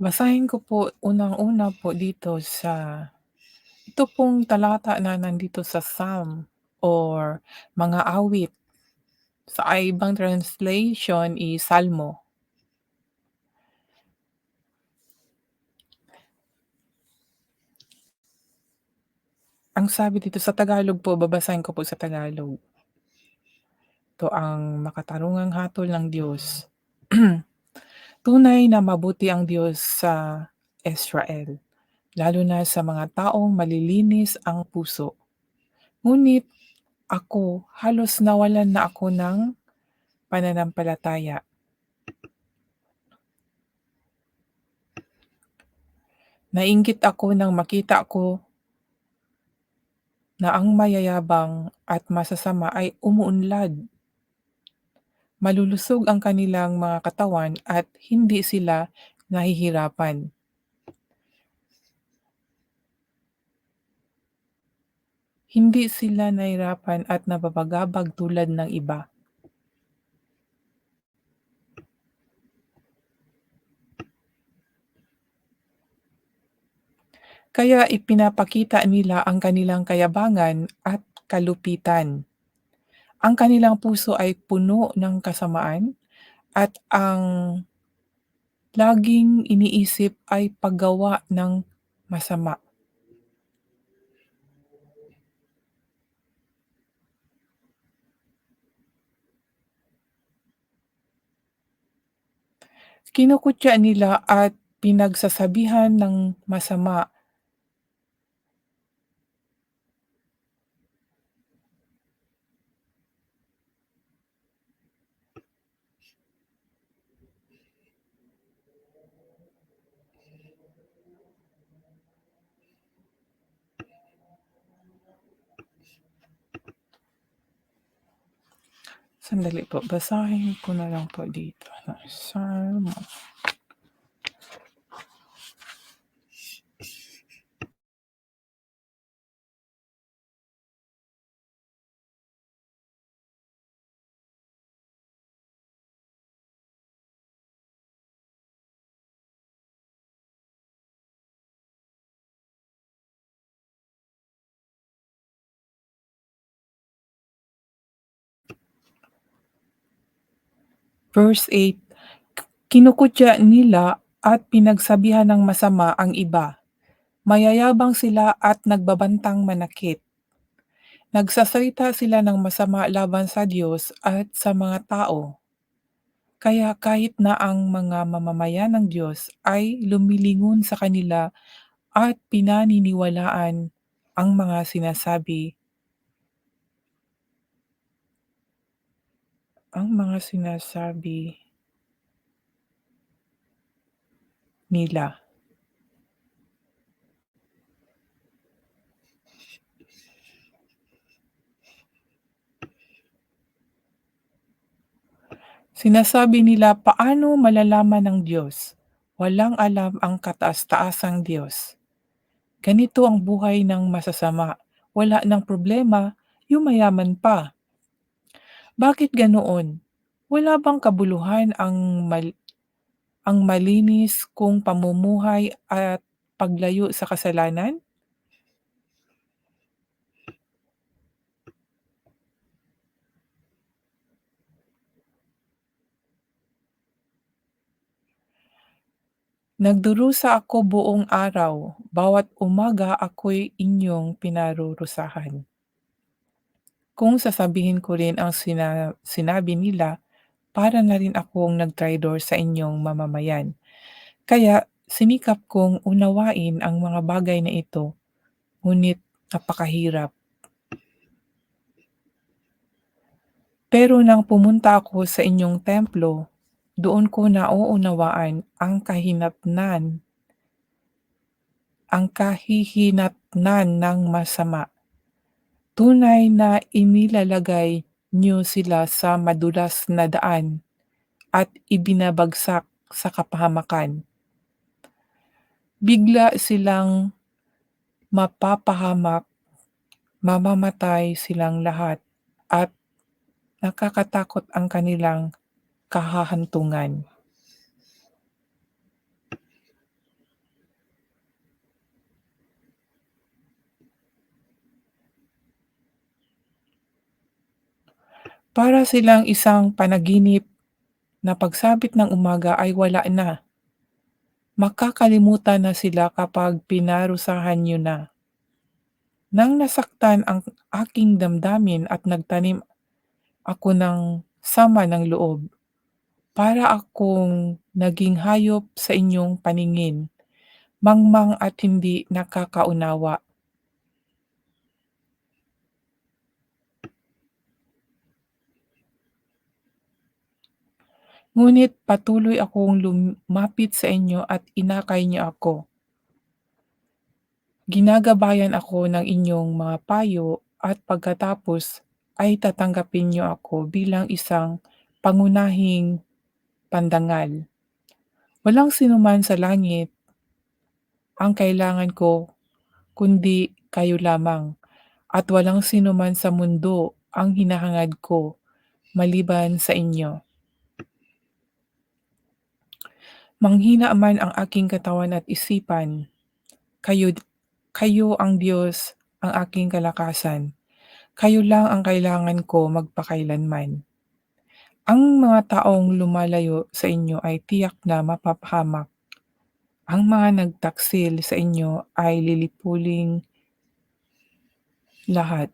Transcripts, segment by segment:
Basahin ko po unang-una po dito sa ito pong talata na nandito sa Psalm or mga awit. Sa ibang translation is Salmo. Ang sabi dito sa Tagalog po, babasahin ko po sa Tagalog. Ito ang makatarungang hatol ng Diyos. Tunay na mabuti ang Diyos sa Israel, lalo na sa mga taong malilinis ang puso. Ngunit ako, halos nawalan na ako ng pananampalataya. Nainggit ako nang makita ko na ang mayayabang at masasama ay umuunlad. Malulusog ang kanilang mga katawan at hindi sila nahihirapan. Hindi sila nahirapan at nababagabag tulad ng iba. Kaya ipinapakita nila ang kanilang kayabangan at kalupitan. Ang kanilang puso ay puno ng kasamaan at ang laging iniisip ay paggawa ng masama. Kinukutya nila at pinagsasabihan ng masama Sandali po, basahin ko na lang po dito Salmo. Verse 8, Kinukutya nila at pinagsabihan ng masama ang iba. Mayayabang sila at nagbabantang manakit. Nagsasalita sila ng masama laban sa Diyos at sa mga tao. Kaya kahit na ang mga mamamayan ng Diyos ay lumilingon sa kanila at pinaniniwalaan ang mga sinasabi ang mga sinasabi nila. Sinasabi nila, paano malalaman ng Diyos? Walang alam ang kataas-taasang Diyos. Ganito ang buhay ng masasama. Wala ng problema, yumayaman pa. Bakit ganoon? Wala bang kabuluhan ang mal ang malinis kung pamumuhay at paglayo sa kasalanan? Nagdurusa ako buong araw, bawat umaga ako'y inyong pinarurusahan. Kung sasabihin ko rin ang sina sinabi nila, para na rin akong nagtraidor sa inyong mamamayan. Kaya sinikap kong unawain ang mga bagay na ito, ngunit napakahirap. Pero nang pumunta ako sa inyong templo, doon ko nauunawaan ang kahinatnan ang kahihinatnan ng masama. Tunay na inilalagay niyo sila sa madulas na daan at ibinabagsak sa kapahamakan. Bigla silang mapapahamak, mamamatay silang lahat at nakakatakot ang kanilang kahahantungan. Para silang isang panaginip na pagsapit ng umaga ay wala na. Makakalimutan na sila kapag pinarusahan niyo na. Nang nasaktan ang aking damdamin at nagtanim ako ng sama ng loob, para akong naging hayop sa inyong paningin, mangmang at hindi nakakaunawa. Ngunit patuloy akong lumapit sa inyo at inakay niyo ako. Ginagabayan ako ng inyong mga payo at pagkatapos ay tatanggapin niyo ako bilang isang pangunahing pandangal. Walang sinuman sa langit ang kailangan ko kundi kayo lamang at walang sinuman sa mundo ang hinahangad ko maliban sa inyo. Manghina man ang aking katawan at isipan, kayo kayo ang Diyos ang aking kalakasan. Kayo lang ang kailangan ko magpakailanman. Ang mga taong lumalayo sa inyo ay tiyak na mapapahamak. Ang mga nagtaksil sa inyo ay lilipuling lahat.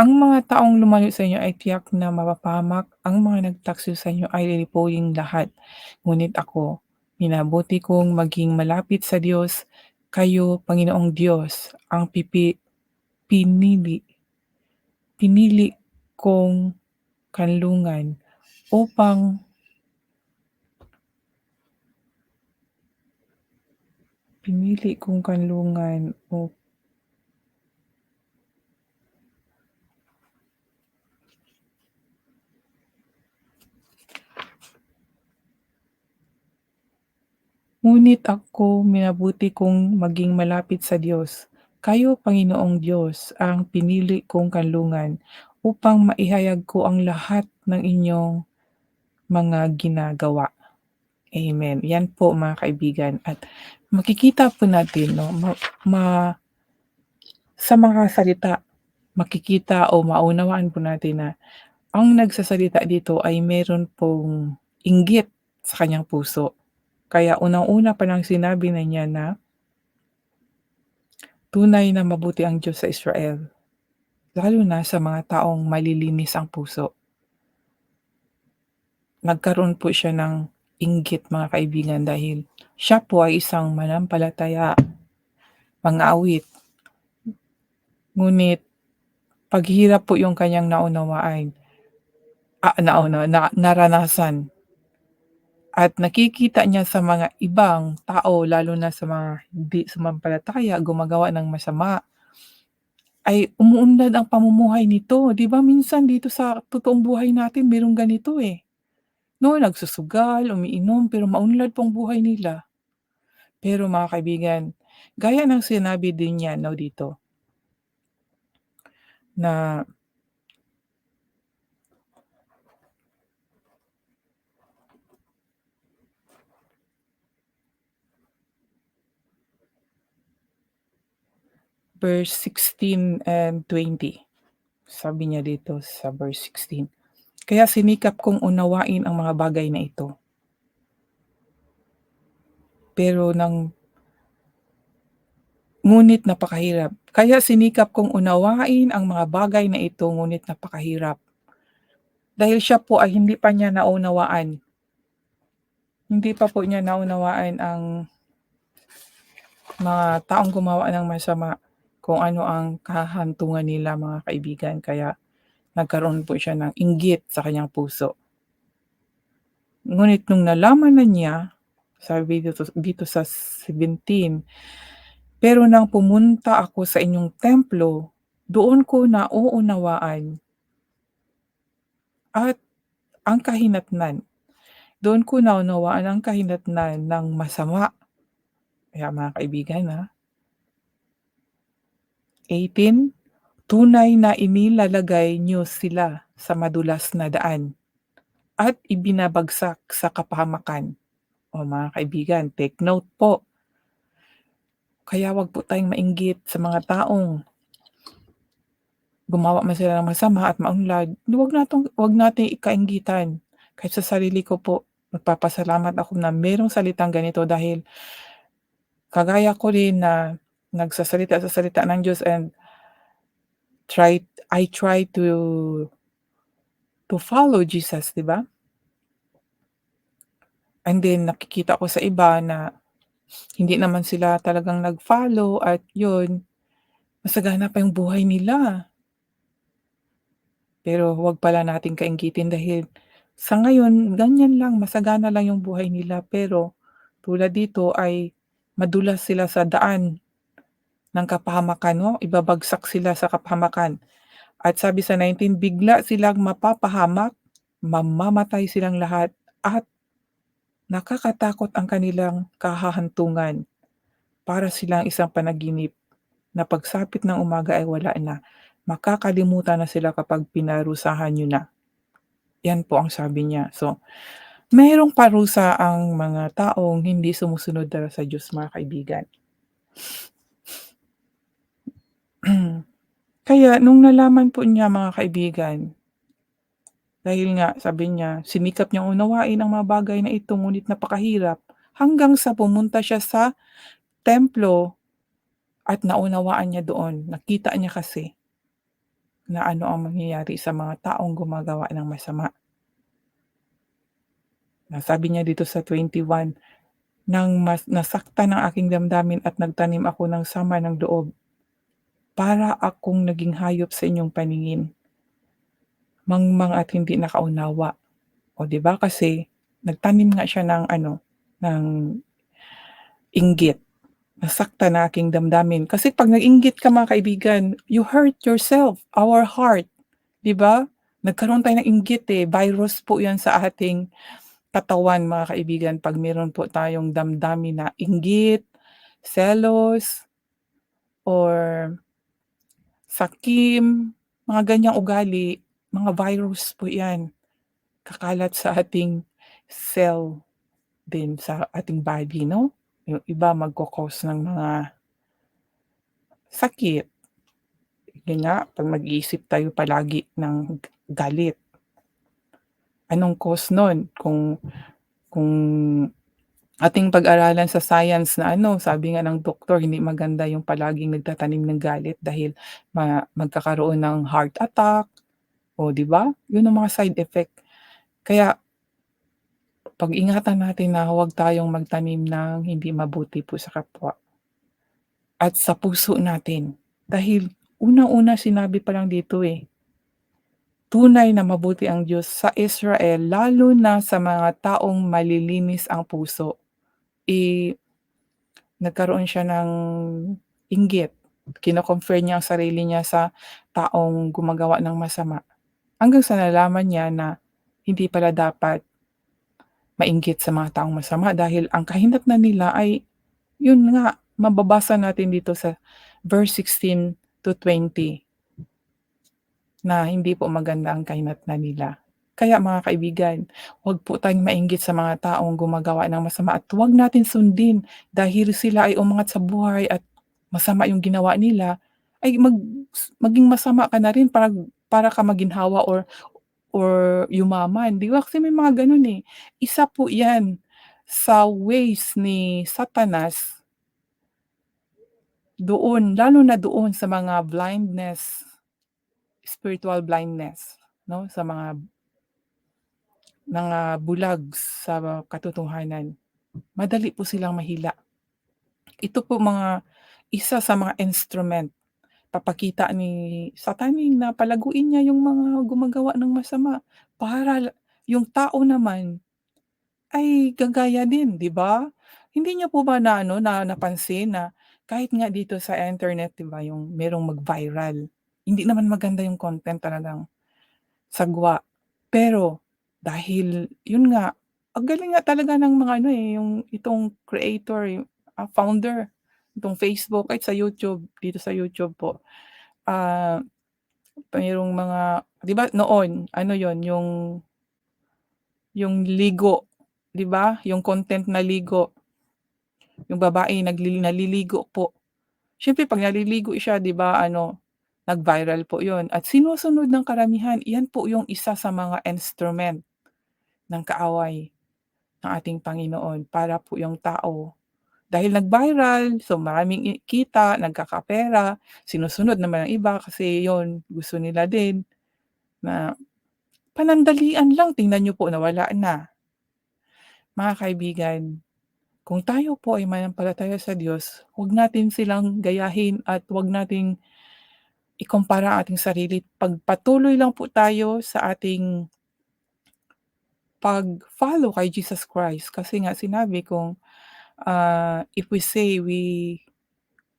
Ang mga taong lumalayo sa inyo ay tiyak na mapapahamak, ang mga nagtaksil sa inyo ay lilipuling lahat. Ngunit ako, minabuti kong maging malapit sa Diyos, kayo, Panginoong Diyos, ang pipi pinili pinili kong kanlungan upang pinili kong kanlungan up Ngunit ako minabuti kong maging malapit sa Diyos. Kayo, Panginoong Diyos, ang pinili kong kanlungan upang maihayag ko ang lahat ng inyong mga ginagawa. Amen. Yan po mga kaibigan at makikita po natin 'no, ma ma sa mga salita, makikita o maunawaan po natin na ang nagsasalita dito ay meron pong inggit sa kanyang puso. Kaya unang-una pa lang sinabi na niya na tunay na mabuti ang Diyos sa Israel, lalo na sa mga taong malilinis ang puso. Nagkaroon po siya ng inggit mga kaibigan dahil siya po ay isang manampalataya, mang-aawit. Ngunit paghirap po yung kanyang naunawaan, ah, nauna, na, naranasan at nakikita niya sa mga ibang tao lalo na sa mga hindi sumampalataya, gumagawa ng masama, ay umuunlad ang pamumuhay nito. 'Di ba minsan dito sa totoong buhay natin merong ganito, eh. 'No, nagsusugal, umiinom, pero maunlad pong buhay nila. Pero mga kaibigan, gaya ng sinabi din niya 'no, dito na verse 16 and 20. Sabi niya dito sa verse 16, "Kaya sinikap kong unawain ang mga bagay na ito." Pero nang ngunit napakahirap. Kaya sinikap kong unawain ang mga bagay na ito ngunit napakahirap. Dahil siya po ay hindi pa niya naunawaan. Hindi pa po niya naunawaan ang mga taong gumawa ng masama, kung ano ang kahantungan nila mga kaibigan. Kaya nagkaroon po siya ng inggit sa kanyang puso. Ngunit nung nalaman na niya, sabi dito, dito sa 17, pero nang pumunta ako sa inyong templo, doon ko nauunawaan at ang kahinatnan. Doon ko naunawaan ang kahinatnan ng masama. Kaya mga kaibigan ha. 18, tunay na inilalagay niyo sila sa madulas na daan at ibinabagsak sa kapahamakan. Oh, mga kaibigan, take note po. Kaya 'wag po tayong mainggit sa mga taong gumawa man sila ng masama at maunlad, huwag natong huwag nating kainggitan. Kahit sa sarili ko po, nagpapasalamat ako na merong salitang ganito dahil kagaya ko rin na nagsasalita sa salita ng Diyos and try I try to to follow Jesus, 'di ba? And then nakikita ko sa iba na hindi naman sila talagang nag-follow at yun, masagana pa yung buhay nila. Pero huwag pala nating kainggitin dahil sa ngayon ganyan lang, masagana lang yung buhay nila pero tulad dito ay madulas sila sa daan ng kapahamakan 'no, ibabagsak sila sa kapahamakan. At sabi sa 19, bigla silang mapapahamak, mamamatay silang lahat at nakakatakot ang kanilang kahahantungan. Para silang isang panaginip na pagsapit ng umaga ay wala na. Makakalimutan na sila kapag pinarusahan niyo na. Yan po ang sabi niya. So, merong parusa ang mga taong hindi sumusunod talaga sa Diyos mga kaibigan. Kaya nung nalaman po niya mga kaibigan dahil nga sabi niya, sinikap niyang unawain ang mga bagay na ito ngunit napakahirap hanggang sa pumunta siya sa templo at naunawaan niya doon. Nakita niya kasi na ano ang mangyayari sa mga taong gumagawa ng masama. Na sabi niya dito sa 21, nang mas nasaktan ang aking damdamin at nagtanim ako ng sama ng loob, para akong naging hayop sa inyong paningin. Mangmang at hindi nakaunawa. O 'di ba kasi nagtanim nga siya ng ano, ng inggit. Nasaktan ang aking damdamin. Kasi 'pag nag-inggit ka mga kaibigan, you hurt yourself, our heart, 'di ba? Nagkaroon tayo ng inggit, eh, virus po 'yan sa ating katawan mga kaibigan 'pag meron po tayong damdamin na inggit, selos, or sakim, mga ganyang ugali, mga virus po 'yan. Kakalat sa ating cell din sa ating body 'no? Yung iba magko-cause ng mga sakit. Yun nga, 'pag mag-iisip tayo palagi ng galit. Anong cause nun? Kung kung ating pag-aralan sa science na ano, sabi nga ng doktor hindi maganda yung palaging nagtatanim ng galit dahil ma magkakaroon ng heart attack, o 'di ba? Yun ang mga side effect. Kaya pag-ingatan natin na huwag tayong magtanim ng hindi mabuti po sa kapwa. At sa puso natin. Dahil unang-una sinabi pa lang dito, eh, tunay na mabuti ang Diyos sa Israel lalo na sa mga taong malilinis ang puso. Eh, nagkaroon siya ng inggit. Kino-compare niya ang sarili niya sa taong gumagawa ng masama. Hanggang sa nalaman niya na hindi pala dapat mainggit sa mga taong masama dahil ang kahinatnan nila ay yun nga, mababasa natin dito sa verse 16 to 20 na hindi po maganda ang kahinatnan nila. Kaya mga kaibigan, huwag po tayong mainggit sa mga taong gumagawa ng masama at huwag natin sundin dahil sila ay umangat sa buhay at masama yung ginawa nila, ay mag maging masama ka na rin para para ka maginhawa or or yumaman, 'di ba? Kasi may mga gano'n, eh. Isa po 'yan sa ways ni Satanas doon, lalo na doon sa mga blindness, spiritual blindness, 'no, sa mga mga bulag sa katotohanan. Madali po silang mahila. Ito po mga isa sa mga instrument papakita ni Satanin na palaguin niya yung mga gumagawa ng masama para yung tao naman ay gagaya din, 'di ba? Hindi niyo po ba na ano, na napansin na kahit nga dito sa internet, 'di ba, yung merong mag-viral, hindi naman maganda yung content talagang sagwa. Pero dahil yun nga, ang galing nga talaga ng mga ano, eh, yung itong creator, yung, ah, founder itong Facebook kahit sa YouTube, dito sa YouTube po, ah, mayroong mga 'di ba noon ano yon yung yung ligo 'Di ba, yung content na ligo. Yung babae nagli naliligo po. Siyempre 'pag naliligo siya 'di ba ano, nag-viral po yun at sinusunod ng karamihan. Yan po yung isa sa mga instrument ng kaaway ng ating Panginoon para po yung tao dahil nag-viral, so maraming kita, nagkakapera, sinusunod naman ng iba kasi yun gusto nila din na panandalian lang, tingnan niyo po nawala na. Mga kaibigan, kung tayo po ay manampalataya sa Diyos, huwag natin silang gayahin at huwag nating ikumpara ang ating sarili. Pagpatuloy lang po tayo sa ating pag-follow kay Jesus Christ kasi nga sinabi kung, ah, if we say we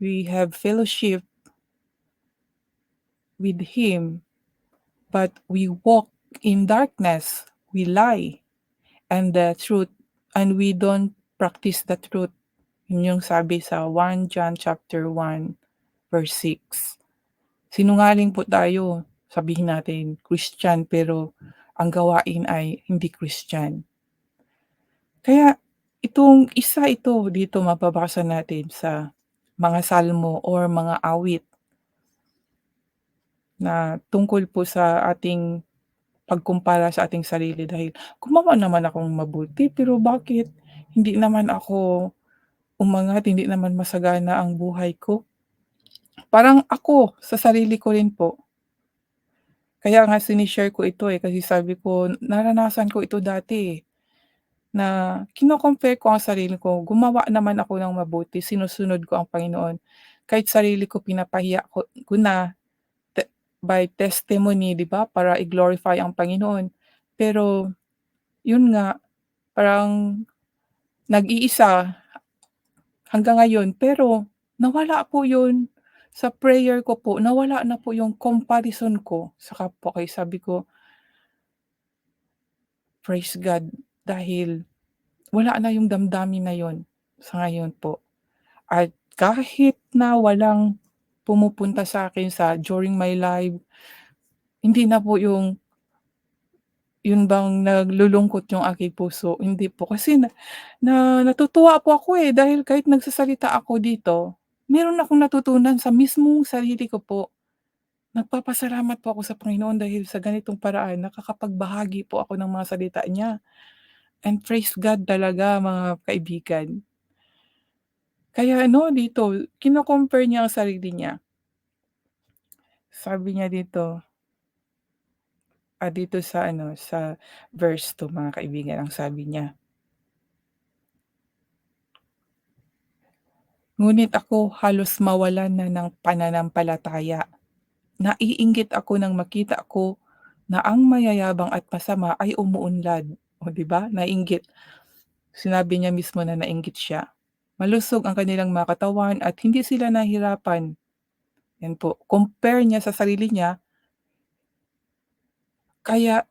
we have fellowship with Him, but we walk in darkness, we lie, and the truth and we don't practice the truth. Yun yung sabi sa 1 John chapter 1 verse 6. Sinungaling po tayo, sabihin natin Christian pero ang gawain ay hindi Christian. Kaya itong isa ito dito mababasa natin sa mga salmo or mga awit. Na tungkol po sa ating pagkumpara sa ating sarili dahil gumawa naman akong mabuti pero bakit hindi naman ako umangat, hindi naman masagana ang buhay ko? Parang ako, sa sarili ko rin po. Kaya nga sini-share ko ito, eh, kasi sabi ko naranasan ko ito dati, eh, na kino-compare ko ang sarili ko, gumawa naman ako ng mabuti, sinusunod ko ang Panginoon. Kahit sarili ko pinapahiya ko ko na te by testimony 'di ba, para i-glorify ang Panginoon. Pero, yun nga, parang nag-iisa hanggang ngayon pero nawala po yun sa prayer ko po, nawala na po yung comparison ko sa kapwa kaya sabi ko Praise God dahil wala na yung damdamin na yun sa ngayon po. At kahit na walang pumupunta sa'kin sa during my life, hindi na po yung yun bang naglulungkot yung aking puso, hindi po. Kasi na na natutuwa po ako, eh, dahil kahit nagsasalita ako dito, meron akong natutunan sa mismong sarili ko po. Nagpapasalamat po ako sa Panginoon dahil sa ganitong paraan nakakapagbahagi po ako ng mga salita niya. And praise God talaga mga kaibigan. Kaya ano dito, kino-compare niya ang sarili niya. Sabi niya dito ah, dito sa ano, sa verse 2 mga kaibigan, ang sabi niya "Ngunit ako halos mawalan na ng pananampalataya. Naiinggit ako nang makita ko na ang mayayabang at masama ay umuunlad." Oh, 'di ba, nainggit. Sinabi niya mismo na nainggit siya. "Malusog ang kanilang mga katawan at hindi sila nahirapan." Yan po, compare niya sa sarili niya kaya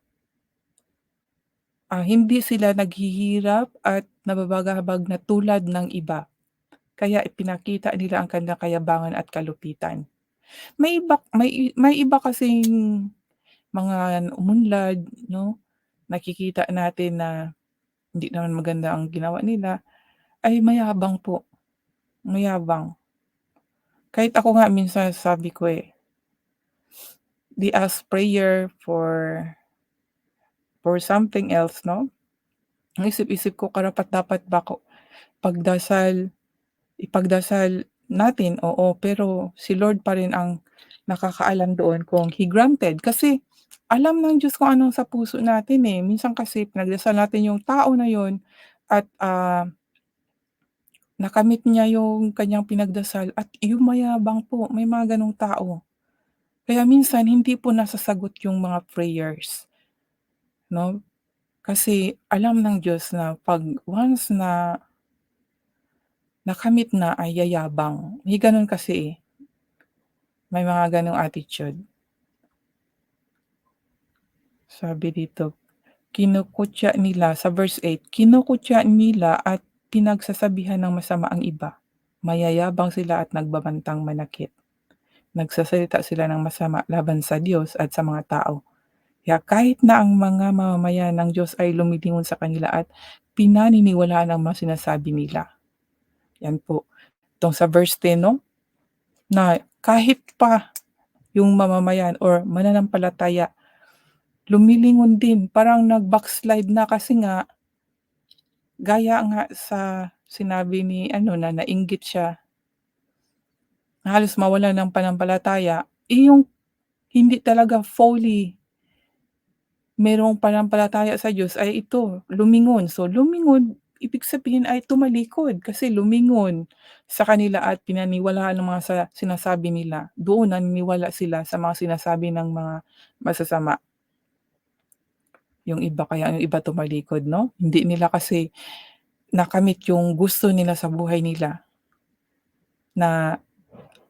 ah, hindi sila naghihirap at nababagabag na tulad ng iba. Kaya ipinakita nila ang kanilang kayabangan at kalupitan. May iba may may iba kasing mga umunlad 'no, nakikita natin na hindi naman maganda ang ginawa nila, ay mayabang po, mayabang. Kahit ako nga minsan sabi ko, eh they ask prayer for for something else 'no. Ang isip-isip ko karapat-dapat ba ko pagdasal ipagdasal natin, oo, pero si Lord pa rin ang nakakaalam doon kung He granted. Kasi alam ng Diyos kung ano sa puso natin, eh. Minsan kasi pinagdasal natin yung tao na yun at, ah nakamit niya yung kanyang pinagdasal at yumayabang po, may mga gano'ng tao. Kaya minsan hindi po nasasagot yung mga prayers. 'No, kasi alam ng Diyos na 'pag once na nakamit na ay yayabang, may gano'n kasi, eh. May mga gano'ng attitude. Sabi dito, kinukutya nila sa verse 8, kinukutya nila at pinagsasabihan ng masama ang iba. Mayayabang sila at nagbabantang manakit. Nagsasalita sila ng masama laban sa Diyos at sa mga tao. Kaya kahit na ang mga mamamayan ng Diyos ay lumilingon sa kanila at pinaniniwalaan ang mga sinasabi nila. Yan po. Itong sa verse 10 'no, na kahit pa yung mamamayan or mananampalataya, lumilingon din, parang nag-backslide na kasi nga gaya nga sa sinabi ni ano na nainggit siya. Na halos mawalan ng pananampalataya, eh, yung hindi talaga fully merong pananampalataya sa Diyos ay ito, lumingon. So, lumingon ibig sabihin ay tumalikod kasi lumingon sa kanila at pinaniwalaan ng mga sa sinasabi nila. Doon naniniwala sila sa mga sinasabi ng mga masasama. Yung iba kaya yung iba tumalikod 'no, hindi nila kasi nakamit yung gusto nila sa buhay nila. Na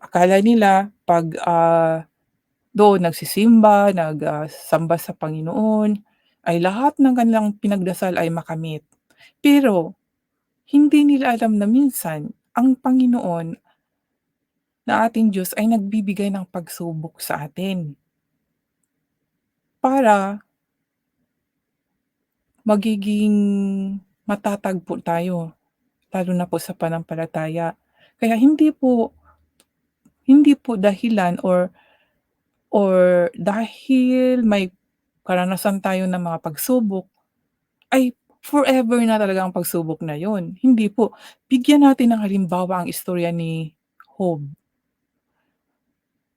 akala nila 'pag, ah, doon nagsisimba, nag, ah, samba sa Panginoon, ay lahat ng kanilang pinagdasal ay makamit. Pero hindi nila alam na minsan ang Panginoon na ating Diyos ay nagbibigay ng pagsubok sa atin. Para magiging matatag po tayo, lalo na po sa pananampalataya. Kaya hindi po hindi po dahilan or or dahil may karanasan tayo ng mga pagsubok, ay forever na talaga ang pagsubok na yun, hindi po. Bigyan natin ng halimbawa ang istorya ni Job.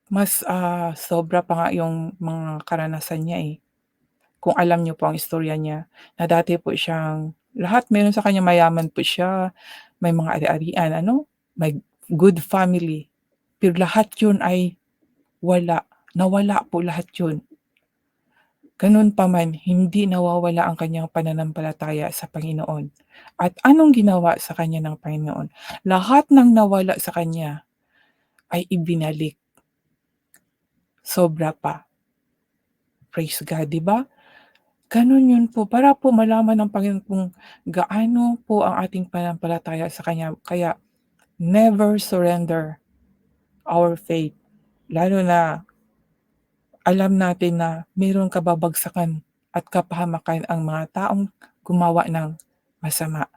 Mas, ah, sobra pa nga yung mga karanasan niya, eh. Kung alam niyo po ang istorya niya, na dati po siyang lahat meron sa kanya, mayaman po siya, may mga ari-arian ano, may good family. Pero lahat yun ay wala, nawala po lahat yun. Ganun pa man, hindi nawawala ang kanyang pananampalataya sa Panginoon. At anong ginawa sa kanya ng Panginoon? Lahat ng nawala sa kanya ay ibinalik. Sobra pa. Praise God, 'di ba? Gano'n yun po, para po malaman ng Panginoon kung gaano po ang ating pananampalataya sa Kanya. Kaya never surrender our faith, lalo na alam natin na merong kababagsakan at kapahamakan ang mga taong gumawa ng masama.